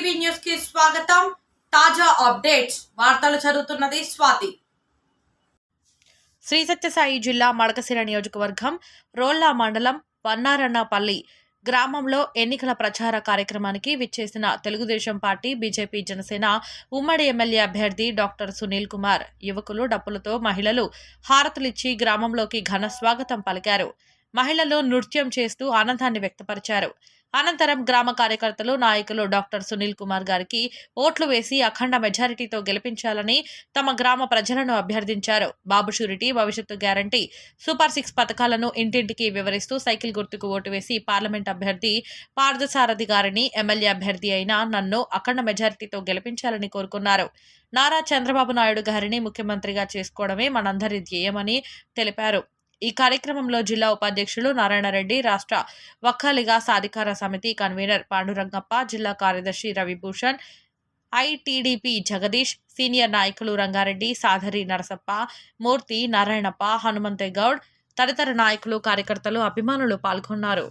TV న్యూస్కి స్వాగతం. తాజా అప్డేట్స్. వార్తలు చదువుతున్నది స్వాతి. శ్రీ సత్యసాయి జిల్లా మడకశిర నియోజకవర్గం రోల్లా మండలం వన్నారన్నపల్లి గ్రామంలో ఎన్నికల ప్రచార కార్యక్రమానికి విచ్చేసిన తెలుగుదేశం పార్టీ బీజేపీ జనసేన ఉమ్మడి ఎమ్మెల్యే అభ్యర్థి డాక్టర్ సునీల్ కుమార్. యువకులు డప్పులతో మహిళలు హారతులిచ్చి గ్రామంలోకి ఘన స్వాగతం పలికారు. మహిళలు నృత్యం చేస్తూ ఆనందాన్ని వ్యక్తపరిచారు. అనంతరం గ్రామ కార్యకర్తలు నాయకులు డాక్టర్ సునీల్ కుమార్ గారికి ఓట్లు వేసి అఖండ మెజారిటీతో గెలిపించాలని తమ గ్రామ ప్రజలను అభ్యర్థించారు. బాబు షూరిటీ భవిష్యత్తు గ్యారంటీ సూపర్ సిక్స్ పథకాలను ఇంటింటికి వివరిస్తూ సైకిల్ గుర్తుకు ఓటు వేసి పార్లమెంట్ అభ్యర్థి పార్థసారథి గారిని ఎమ్మెల్యే అభ్యర్థి అయిన నన్ను అఖండ మెజారిటీతో గెలిపించాలని కోరుకున్నారు. నారా చంద్రబాబు నాయుడు గారిని ముఖ్యమంత్రిగా చేసుకోవడమే మనందరి ధ్యేయమని తెలిపారు. ఈ కార్యక్రమంలో జిల్లా ఉపాధ్యక్షులు నారాయణరెడ్డి రాష్ట్ర వక్కాలిగా సాధికార సమితి కన్వీనర్ పాండురంగప్ప జిల్లా కార్యదర్శి రవిభూషణ్ ఐటీడీపీ జగదీష్ సీనియర్ నాయకులు రంగారెడ్డి సాధరి నరసప్ప మూర్తి నారాయణప్ప హనుమంతే గౌడ్ తదితర నాయకులు కార్యకర్తలు అభిమానులు పాల్గొన్నారు.